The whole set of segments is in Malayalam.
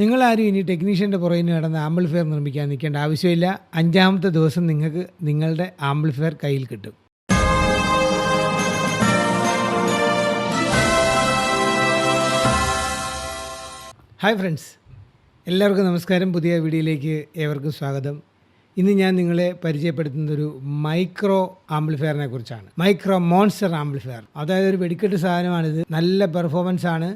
നിങ്ങളാരും ഇനി ടെക്നീഷ്യന്റെ പുറകിന് കിടന്ന് ആംബിൾഫെയർ നിർമ്മിക്കാൻ നിൽക്കേണ്ട ആവശ്യമില്ല. അഞ്ചാമത്തെ ദിവസം നിങ്ങൾക്ക് നിങ്ങളുടെ ആംബിൾഫെയർ കയ്യിൽ കിട്ടും. ഹായ് ഫ്രണ്ട്സ് എല്ലാവർക്കും നമസ്കാരം. പുതിയ വീഡിയോയിലേക്ക് ഏവർക്കും സ്വാഗതം. ഇന്ന് ഞാൻ നിങ്ങളെ പരിചയപ്പെടുത്തുന്നത് ഒരു മൈക്രോ ആംബിൾഫെയറിനെ കുറിച്ചാണ്. മൈക്രോ മോൺസ്റ്റർ ആംപ്ലിഫയർ അതായത് ഒരു വെടിക്കെട്ട് സാധനമാണിത്. നല്ല പെർഫോമൻസ് ആണ്.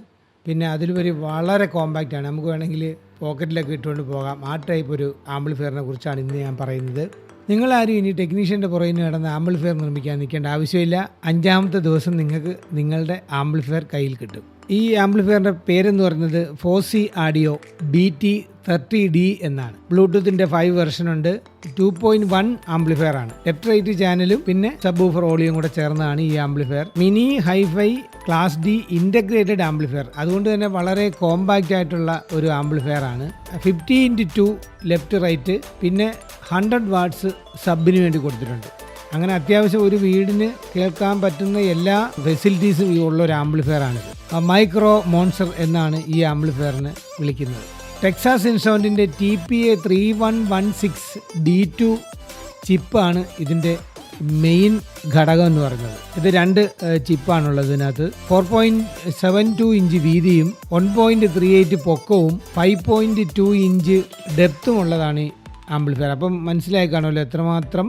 പിന്നെ അതിലുപരി വളരെ കോമ്പാക്റ്റ് ആണ്. നമുക്ക് വേണമെങ്കിൽ പോക്കറ്റിലൊക്കെ ഇട്ടുകൊണ്ട് പോകാം. ആ ടൈപ്പ് ഒരു ആംപ്ലിഫയറിനെ കുറിച്ചാണ് ഇന്ന് ഞാൻ പറയുന്നത്. നിങ്ങളാരും ഇനി ടെക്നീഷ്യന്റെ പുറകിന് കിടന്ന് ആംപ്ലിഫയർ നിർമ്മിക്കാൻ നിൽക്കേണ്ട ആവശ്യമില്ല. അഞ്ചാമത്തെ ദിവസം നിങ്ങൾക്ക് നിങ്ങളുടെ ആംപ്ലിഫയർ കയ്യിൽ കിട്ടും. ഈ ആംപ്ലിഫയറിന്റെ പേരെന്ന് പറയുന്നത് Fosi audio B T thirty D എന്നാണ്. ബ്ലൂടൂത്തിന്റെ ഫൈവ് വെർഷൻ ഉണ്ട്. ടു പോയിന്റ് വൺ ആംപ്ലിഫയർ ആണ്. ലെഫ്റ്റ് റൈറ്റ് ചാനലും പിന്നെ സബ് ഓഫർ ഓളിയും കൂടെ ചേർന്നതാണ് ഈ amplifier. Mini hi fi class D integrated amplifier. അതുകൊണ്ട് തന്നെ വളരെ കോമ്പാക്റ്റ് ആയിട്ടുള്ള ഒരു ആംപ്ലിഫയർ ആണ്. Fifty into two left right പിന്നെ ഹൺഡ്രഡ് വാട്ട്സ് സബിന് വേണ്ടി കൊടുത്തിട്ടുണ്ട്. അങ്ങനെ അത്യാവശ്യം ഒരു വീടിന് കേൾക്കാൻ പറ്റുന്ന എല്ലാ ഫെസിലിറ്റീസും ഉള്ള ഒരു ആംപ്ലിഫയർ ആണിത് മൈക്രോ മോൺസർ എന്നാണ് ഈ ആംപ്ലിഫയറിന് വിളിക്കുന്നത്. Texas ഇൻസ്ട്രുമെന്റിന്റെ T P A three one one six D two ചിപ്പാണ് ഇതിന്റെ മെയിൻ ഘടകം എന്ന് പറയുന്നത്. ഇത് രണ്ട് ചിപ്പാണുള്ളത് ഇതിനകത്ത്. Four point seven two inch വീതിയും വൺ പോയിന്റ് ത്രീ എയ്റ്റ് പൊക്കവും ഫൈവ് പോയിന്റ് ടു ഇഞ്ച് ഡെപ്തും ഉള്ളതാണ് ഈ ആംപ്ലിഫയർ അപ്പം മനസ്സിലായി കാണുമല്ലോ എത്രമാത്രം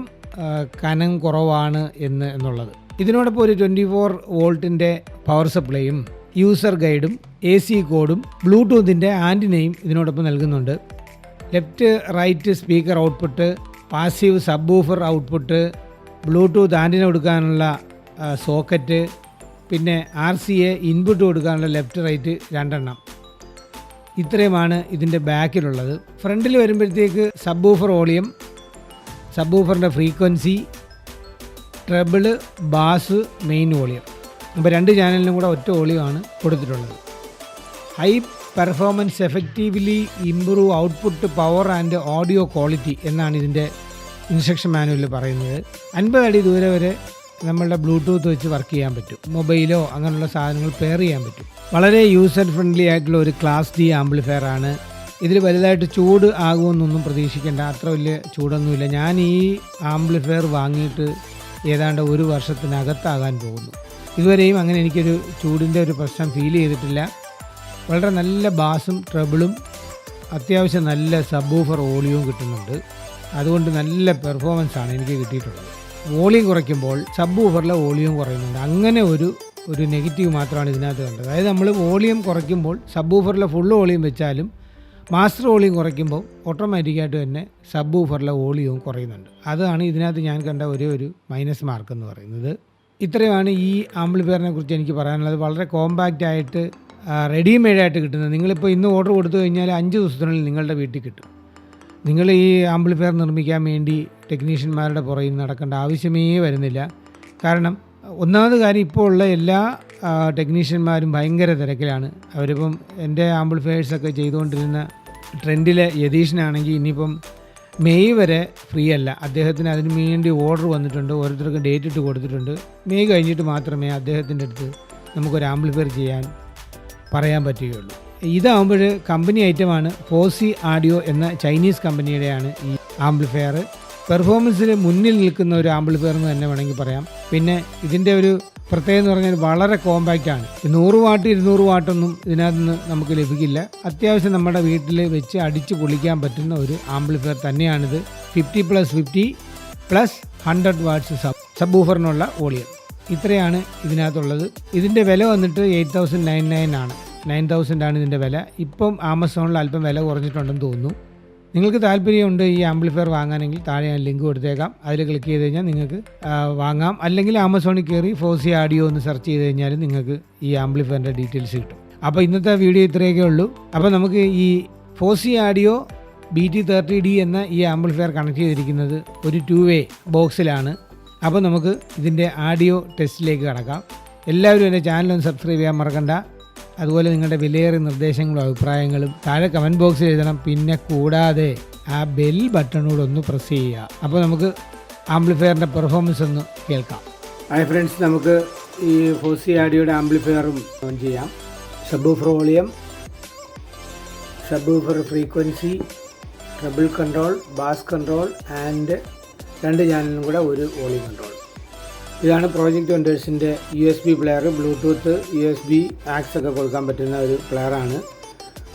കനം കുറവാണ് എന്ന് എന്നുള്ളത്. ഇതിനോടൊപ്പം ഒരു ട്വന്റി ഫോർ വോൾട്ടിന്റെ പവർ സപ്ലൈയും യൂസർ ഗൈഡും എ സി കോഡും ബ്ലൂടൂത്തിന്റെ ആന്റിനയും ഇതിനോടൊപ്പം നൽകുന്നുണ്ട്. Left right speaker output passive subwoofer output Bluetooth antenna കൊടുക്കാനുള്ള സോക്കറ്റ് പിന്നെ ആർ സി എ ഇൻപുട്ട് കൊടുക്കാനുള്ള ലെഫ്റ്റ് റൈറ്റ് രണ്ടെണ്ണം. ഇത്രയുമാണ് ഇതിന്റെ ബാക്കിലുള്ളത് ഫ്രണ്ടിൽ വരുമ്പോഴത്തേക്ക് സബ് ഊഫർ വോളിയം സബ് ഊഫറിന്റെ frequency treble bass main volume. അപ്പോൾ രണ്ട് ചാനലിനും കൂടെ ഒറ്റ വോളിയമാണ് കൊടുത്തിട്ടുള്ളത്. High performance effectively improve output power and audio quality എന്നാണ് ഇതിന്റെ ഇൻസ്ട്രക്ഷൻ മാനുവലിൽ പറയുന്നത്. അൻപത് അടി ദൂരെ വരെ നമ്മളുടെ ബ്ലൂടൂത്ത് വെച്ച് വർക്ക് ചെയ്യാൻ പറ്റും. മൊബൈലോ അങ്ങനെയുള്ള സാധനങ്ങൾ പെയർ ചെയ്യാൻ പറ്റും. വളരെ യൂസർ ഫ്രണ്ട്ലി ആയിട്ടുള്ള ഒരു ക്ലാസ് ഡി ആംപ്ലിഫയർ ആണ് ഇതിൽ വലുതായിട്ട് ചൂട് ആകുമെന്നൊന്നും പ്രതീക്ഷിക്കേണ്ട. അത്ര വലിയ ചൂടൊന്നുമില്ല. ഞാൻ ഈ ആംപ്ലിഫയർ വാങ്ങിയിട്ട് ഏതാണ്ട് ഒരു വർഷത്തിനകത്താകാൻ പോകുന്നു. ഇതുവരെയും അങ്ങനെ എനിക്കൊരു ചൂടിന്റെ ഒരു പ്രശ്നം ഫീൽ ചെയ്തിട്ടില്ല. വളരെ നല്ല ബാസും ട്രബിളും അത്യാവശ്യം നല്ല സബ്ബൂഫർ ഓളിയവും കിട്ടുന്നുണ്ട്. അതുകൊണ്ട് നല്ല പെർഫോമൻസ് ആണ് എനിക്ക് കിട്ടിയിട്ടുള്ളത്. വോളിയം കുറയ്ക്കുമ്പോൾ സബ് വോളിയം കുറയുന്നുണ്ട്. അങ്ങനെ ഒരു ഒരു നെഗറ്റീവ് മാത്രമാണ് ഇതിനകത്ത് കണ്ടത്. അതായത് നമ്മൾ വോളിയം കുറയ്ക്കുമ്പോൾ സബ് ഫുൾ വോളിയം വെച്ചാലും മാസ്റ്റർ വോളിയം കുറയ്ക്കുമ്പോൾ ഓട്ടോമാറ്റിക്കായിട്ട് തന്നെ സബ് ഊഫറിലെ വോളിയവും കുറയുന്നുണ്ട്. അതാണ് ഇതിനകത്ത് ഞാൻ കണ്ട ഒരേ ഒരു മൈനസ് മാർക്ക് എന്ന് പറയുന്നത്. ഇത്രയുമാണ് ഈ ആംപ്ലിഫയറിനെ കുറിച്ച് എനിക്ക് പറയാനുള്ളത്. വളരെ കോമ്പാക്റ്റ് ആയിട്ട് റെഡിമെയ്ഡ് ആയിട്ട് കിട്ടുന്നത്. നിങ്ങളിപ്പോൾ ഇന്ന് ഓർഡർ കൊടുത്തു കഴിഞ്ഞാൽ അഞ്ച് ദിവസത്തിനുള്ളിൽ നിങ്ങളുടെ വീട്ടിൽ കിട്ടും. നിങ്ങൾ ഈ ആംപ്ലിഫയർ നിർമ്മിക്കാൻ വേണ്ടി ടെക്നീഷ്യന്മാരുടെ പുറകിൽ നടക്കേണ്ട ആവശ്യമേ വരുന്നില്ല. കാരണം ഒന്നാമത് കാര്യം ഇപ്പോൾ ഉള്ള എല്ലാ ടെക്നീഷ്യന്മാരും ഭയങ്കര തിരക്കിലാണ്. അവരിപ്പം എന്റെ ആംബിൾഫയേഴ്സൊക്കെ ചെയ്തുകൊണ്ടിരുന്ന ട്രെൻഡിലെ യതീഷിനാണെങ്കിൽ ഇനിയിപ്പം മെയ് വരെ ഫ്രീ അല്ല. അദ്ദേഹത്തിന് അതിന് വേണ്ടി ഓർഡർ വന്നിട്ടുണ്ട്. ഓരോരുത്തർക്ക് ഡേറ്റ് ഇട്ട് കൊടുത്തിട്ടുണ്ട്. മെയ് കഴിഞ്ഞിട്ട് മാത്രമേ അദ്ദേഹത്തിന്റെ അടുത്ത് നമുക്കൊരു ആംപ്ലിഫയർ ചെയ്യാൻ പറയാൻ പറ്റുകയുള്ളൂ. ഇതാകുമ്പോൾ കമ്പനി ഐറ്റമാണ് ഫോസി ആഡിയോ എന്ന ചൈനീസ് കമ്പനിയുടെയാണ് ഈ ആംപ്ലിഫയർ പെർഫോമൻസിൽ മുന്നിൽ നിൽക്കുന്ന ഒരു ആംപ്ലിഫയർ എന്ന് തന്നെ വേണമെങ്കിൽ പറയാം. പിന്നെ ഇതിന്റെ ഒരു പ്രത്യേകത എന്ന് പറഞ്ഞാൽ വളരെ കോമ്പാക്റ്റ് ആണ്. നൂറ് വാട്ട് ഇരുന്നൂറ് വാട്ടൊന്നും ഇതിനകത്ത് നിന്ന് നമുക്ക് ലഭിക്കില്ല. അത്യാവശ്യം നമ്മുടെ വീട്ടിൽ വെച്ച് അടിച്ച് പൊളിക്കാൻ പറ്റുന്ന ഒരു ആംപ്ലിഫയർ തന്നെയാണിത്. Fifty plus fifty plus hundred watts sub sub ഊഫറിനുള്ള ഇത്രയാണ് ഇതിനകത്തുള്ളത്. ഇതിന്റെ വില വന്നിട്ട് എയ്റ്റ് തൗസൻഡ് നയൻ നയൻ ആണ്. നയൻ തൗസൻഡ് ആണ് ഇതിന്റെ വില. ഇപ്പം ആമസോണിൽ അല്പം വില കുറഞ്ഞിട്ടുണ്ടെന്ന് തോന്നുന്നു. നിങ്ങൾക്ക് താല്പര്യമുണ്ട് ഈ ആംപ്ലിഫയർ വാങ്ങാനെങ്കിൽ താഴെ ഞാൻ ലിങ്ക് കൊടുത്തേക്കാം. അതിൽ ക്ലിക്ക് ചെയ്ത് കഴിഞ്ഞാൽ നിങ്ങൾക്ക് വാങ്ങാം. അല്ലെങ്കിൽ ആമസോണിൽ കയറി ഫോസി ആഡിയോ എന്ന് സെർച്ച് ചെയ്ത് കഴിഞ്ഞാൽ നിങ്ങൾക്ക് ഈ ആംപ്ലിഫയറിന്റെ ഡീറ്റെയിൽസ് കിട്ടും. അപ്പോൾ ഇന്നത്തെ വീഡിയോ ഇത്രയൊക്കെ ഉള്ളൂ. അപ്പോൾ നമുക്ക് ഈ Fosi audio B T thirty D എന്ന ഈ ആംപ്ലിഫയർ കണക്ട് ചെയ്തിരിക്കുന്നത് ഒരു ടു വേ ബോക്സിലാണ്. അപ്പോൾ നമുക്ക് ഇതിന്റെ ആഡിയോ ടെസ്റ്റിലേക്ക് കടക്കാം. എല്ലാവരും എന്റെ ചാനലൊന്ന് സബ്സ്ക്രൈബ് ചെയ്യാൻ മറക്കണ്ട. അതുപോലെ നിങ്ങളുടെ വിലയേറിയ നിർദ്ദേശങ്ങളും അഭിപ്രായങ്ങളും താഴെ കമന്റ് ബോക്സിൽ എഴുതണം. പിന്നെ കൂടാതെ ആ ബെൽ ബട്ടണോട് ഒന്ന് പ്രസ് ചെയ്യുക. അപ്പോൾ നമുക്ക് ആംപ്ലിഫയറിന്റെ പെർഫോമൻസ് ഒന്ന് കേൾക്കാം. ഹായ് ഫ്രണ്ട്സ് നമുക്ക് ഈ ഫോസി ആഡിയോയുടെ ആംപ്ലിഫയറും ഓൺ ചെയ്യാം. Sub volume sub frequency treble control bass control and രണ്ട് ചാനലിനും കൂടെ ഒരു വോളിയം കൺട്രോൾ ഇതാണ് project വെൻഡേഴ്സിന്റെ U S B player Bluetooth U S B aux ഒക്കെ കൊടുക്കാൻ പറ്റുന്ന ഒരു പ്ലെയറാണ്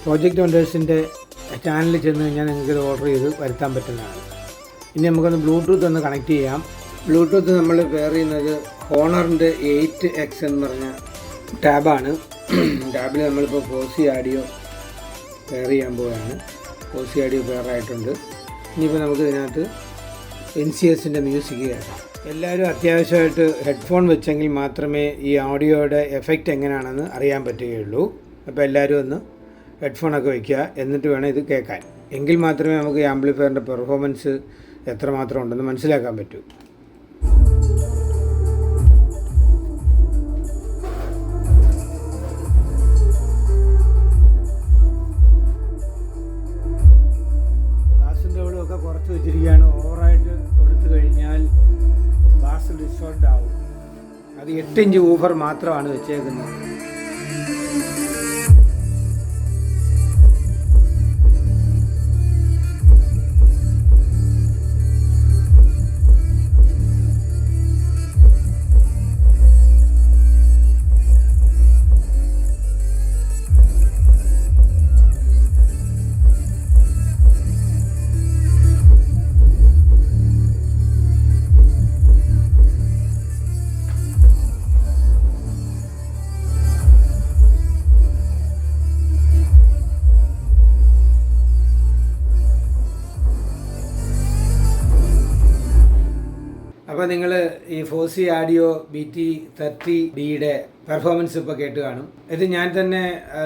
പ്രോജക്റ്റ് വെൻഡേഴ്സിന്റെ ചാനലിൽ ചെന്ന് കഴിഞ്ഞാൽ നിങ്ങൾക്ക് ഇത് ഓർഡർ ചെയ്ത് വരുത്താൻ പറ്റുന്നതാണ്. ഇനി നമുക്കൊന്ന് ബ്ലൂടൂത്ത് ഒന്ന് കണക്ട് ചെയ്യാം. ബ്ലൂടൂത്ത് നമ്മൾ പെയർ ചെയ്യുന്നത് ഹോണറിന്റെ എയ്റ്റ് എക്സ് എന്ന് പറഞ്ഞ ടാബാണ് ടാബിൽ നമ്മളിപ്പോൾ ഫോസി ആഡിയോ പെയർ ചെയ്യാൻ പോവുകയാണ്. ഫോസി ആഡിയോ പെയർ ആയിട്ടുണ്ട്. ഇനിയിപ്പോൾ നമുക്ക് ഇതിനകത്ത് എൻ സി എസിന്റെ മ്യൂസിക് കേൾക്കാം എല്ലാവരും അത്യാവശ്യമായിട്ട് ഹെഡ്ഫോൺ വെച്ചെങ്കിൽ മാത്രമേ ഈ ഓഡിയോയുടെ എഫക്റ്റ് എങ്ങനെയാണെന്ന് അറിയാൻ പറ്റുകയുള്ളൂ. അപ്പോൾ എല്ലാവരും ഒന്ന് ഹെഡ്ഫോണൊക്കെ വയ്ക്കുക എന്നിട്ട് വേണം ഇത് കേൾക്കാൻ. എങ്കിൽ മാത്രമേ നമുക്ക് ഈ പെർഫോമൻസ് എത്രമാത്രം ഉണ്ടെന്ന് മനസ്സിലാക്കാൻ പറ്റൂ. എട്ടിഞ്ച് ഊഫർ മാത്രമാണ് വെച്ചേക്കുന്നത്. അപ്പോൾ നിങ്ങൾ ഈ Fosi audio B T thirty ഡിയുടെ പെർഫോമൻസ് ഇപ്പോൾ കേട്ട് കാണും. ഇത് ഞാൻ തന്നെ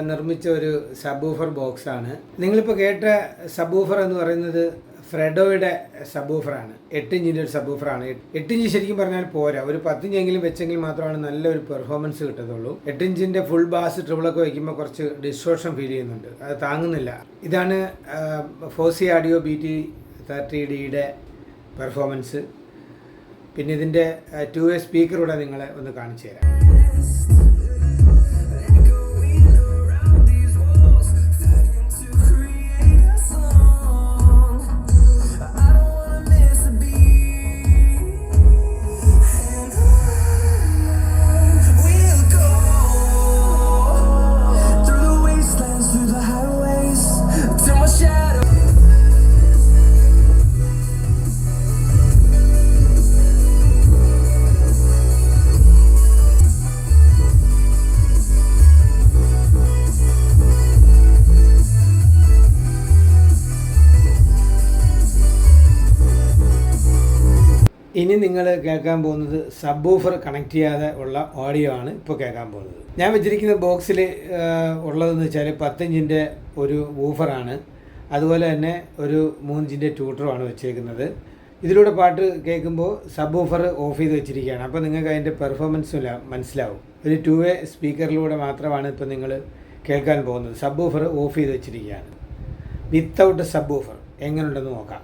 നിർമ്മിച്ച ഒരു സബൂഫർ ബോക്സ് ആണ്. നിങ്ങളിപ്പോൾ കേട്ട സബൂഫർ എന്ന് പറയുന്നത് ഫ്രെഡോയുടെ സബൂഫറാണ് എട്ട് ഇഞ്ചിന്റെ ഒരു സബൂഫറാണ് എട്ട് ഇഞ്ച് ശരിക്കും പറഞ്ഞാൽ പോരാ. ഒരു പത്തിഞ്ചെങ്കിലും വെച്ചെങ്കിൽ മാത്രമാണ് നല്ലൊരു പെർഫോമൻസ് കിട്ടത്തുള്ളൂ. എട്ട് ഫുൾ ബാസ് ട്രിബിളൊക്കെ വയ്ക്കുമ്പോൾ കുറച്ച് ഡിസ്റ്റോർഷൻ ഫീൽ ചെയ്യുന്നുണ്ട്. അത് താങ്ങുന്നില്ല. ഇതാണ് Fosi audio B T thirty ഡിയുടെ പെർഫോമൻസ് പിന്നെ ഇതിന്റെ ടു വേ സ്പീക്കറൂടെ നിങ്ങളെ ഒന്ന് കാണിച്ചു തരാം ഇനി നിങ്ങൾ കേൾക്കാൻ പോകുന്നത് സബ് ഊഫർ കണക്ട് ചെയ്യാതെ ഉള്ള ഓഡിയോ ആണ് ഇപ്പോൾ കേൾക്കാൻ പോകുന്നത്. ഞാൻ വെച്ചിരിക്കുന്ന ബോക്സിൽ ഉള്ളതെന്ന് വെച്ചാൽ പത്തഞ്ചിന്റെ ഒരു ഊഫറാണ് അതുപോലെ തന്നെ ഒരു മൂന്നിഞ്ചിന്റെ ട്യൂട്ടറുമാണ് വെച്ചേക്കുന്നത്. ഇതിലൂടെ പാട്ട് കേൾക്കുമ്പോൾ സബ് ഊഫർ ഓഫ് ചെയ്ത് വെച്ചിരിക്കുകയാണ്. അപ്പോൾ നിങ്ങൾക്ക് അതിന്റെ പെർഫോമൻസ് മനസ്സിലാവും. ഒരു ടു വേ സ്പീക്കറിലൂടെ മാത്രമാണ് ഇപ്പോൾ നിങ്ങൾ കേൾക്കാൻ പോകുന്നത്. സബ് ഊഫർ ഓഫ് ചെയ്ത് വെച്ചിരിക്കുകയാണ്. വിത്തൗട്ട് സബ് ഊഫർ എങ്ങനെയുണ്ടെന്ന് നോക്കാം.